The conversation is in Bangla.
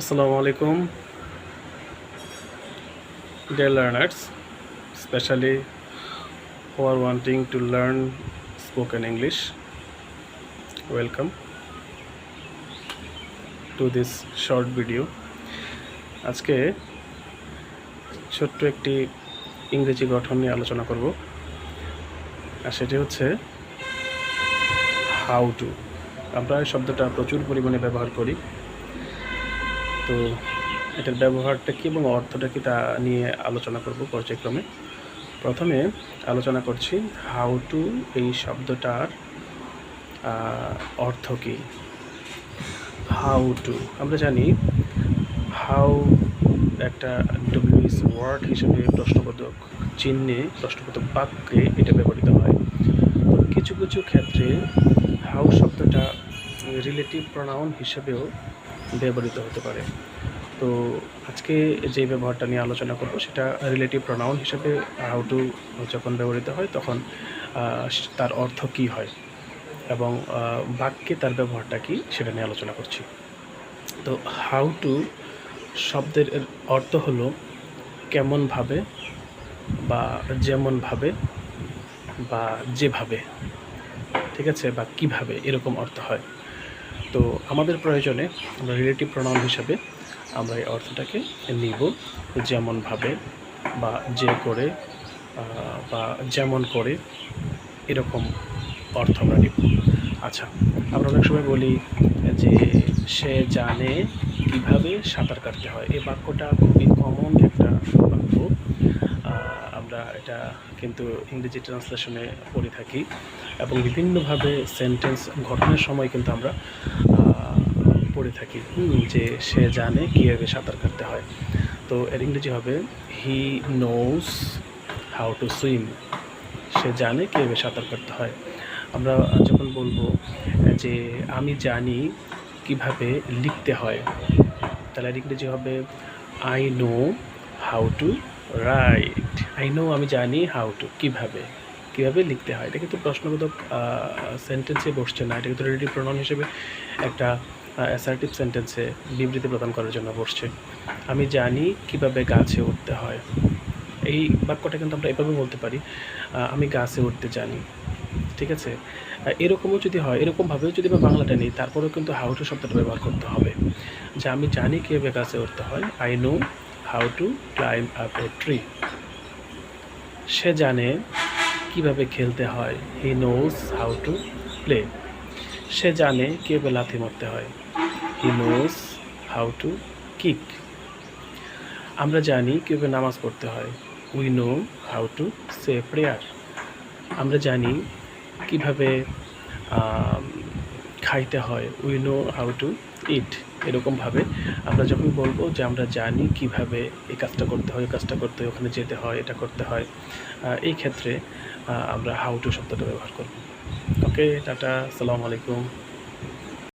আসসালামু আলাইকুম। Dear learners specially who are wanting to learn spoken English welcome to this short video আজকে ছোট্ট একটি ইংরেজি গঠন নিয়ে আলোচনা করব, আর সেটি হচ্ছে হাউ টু আমরা এই শব্দটা প্রচুর পরিমাণে ব্যবহার করি। তো এটার ব্যবহারটা কী এবং অর্থটা কী তা নিয়ে আলোচনা করব পর্যায়ক্রমে। প্রথমে আলোচনা করছি হাউ টু এই শব্দটার অর্থ কী। হাউ টু আমরা জানি হাউ একটা ডব্লিউএস ওয়ার্ড হিসেবে প্রশ্নবোধক চিহ্নে, প্রশ্নবোধক বাক্যে এটা ব্যবহৃত হয়। তবে কিছু কিছু ক্ষেত্রে হাউ শব্দটা রিলেটিভ প্রনাউন হিসেবেও ব্যবহৃত হতে পারে। তো আজকে যে ব্যবহারটা নিয়ে আলোচনা করব সেটা রিলেটিভ প্রনাউন হিসেবে হাউ টু যখন ব্যবহৃত হয় তখন তার অর্থ কী হয় এবং বাক্যে তার ব্যবহারটা কী সেটা নিয়ে আলোচনা করছি। তো হাউ টু শব্দের অর্থ হলো কেমনভাবে বা যেমনভাবে বা যেভাবে, ঠিক আছে? বা কীভাবে এরকম অর্থ হয়। তো আমাদের প্রয়োজনে আমরা রিলেটিভ প্রণাম হিসাবে আমরা এই অর্থটাকে নিব যেমনভাবে বা যে করে বা যেমন করে এরকম অর্থ আমরা নিব। আচ্ছা আমরা অনেক সময় বলি যে সে জানে কীভাবে সাঁতার কাটতে হয়। এই বাক্যটা খুবই কমন একটা বাক্য। আমরা এটা কিন্তু ইংরেজি ট্রান্সলেশনে পড়ে থাকি এবং বিভিন্নভাবে সেন্টেন্স গঠনের সময় কিন্তু আমরা পড়ে থাকি যে সে জানে কীভাবে সাঁতার কাটতে হয়। তো এর ইংরেজি হবে he knows how to swim সে জানে কীভাবে সাঁতার কাটতে হয়। আমরা যখন বলব যে আমি জানি কীভাবে লিখতে হয়, তাহলে এর ইংরেজি হবে I know how to write I know আমি জানি হাউ টু কীভাবে কীভাবে লিখতে হয়। এটা কিন্তু প্রশ্নবোধক সেন্টেন্সে বসছে না। এটা কিন্তু রিলেটিভ প্রণয়ন হিসেবে একটা অ্যাসার্টিভ সেন্টেন্সে বিবৃতি প্রদান করার জন্য বসছে। আমি জানি কীভাবে গাছে উঠতে হয়। এই বাক্যটা কিন্তু আমরা এভাবে বলতে পারি আমি গাছে উঠতে জানি। ঠিক আছে? এরকমও যদি হয়, এরকমভাবেও যদি আমরা বাংলাটা নিই, তারপরেও কিন্তু হাউ টু শব্দটা ব্যবহার করতে হবে। যে আমি জানি কীভাবে গাছে উঠতে হয় I know how to climb up a tree সে জানে কীভাবে খেলতে হয়। He knows how to play সে জানে কীভাবে লাথি মারতে হয়। He knows how to kick আমরা জানি কীভাবে নামাজ পড়তে হয়। We know how to say prayer আমরা জানি কীভাবে খাইতে হয় we know how to eat এরকমভাবে আমরা যখন বলব যে আমরা জানি কীভাবে এই কাজটা করতে হয় কাজটা করতে হয়, ওখানে যেতে হয়, এটা করতে হয় এই ক্ষেত্রে আমরা হাউ টু শব্দটা ব্যবহার করব। ওকে টাটা, আসসালামু আলাইকুম।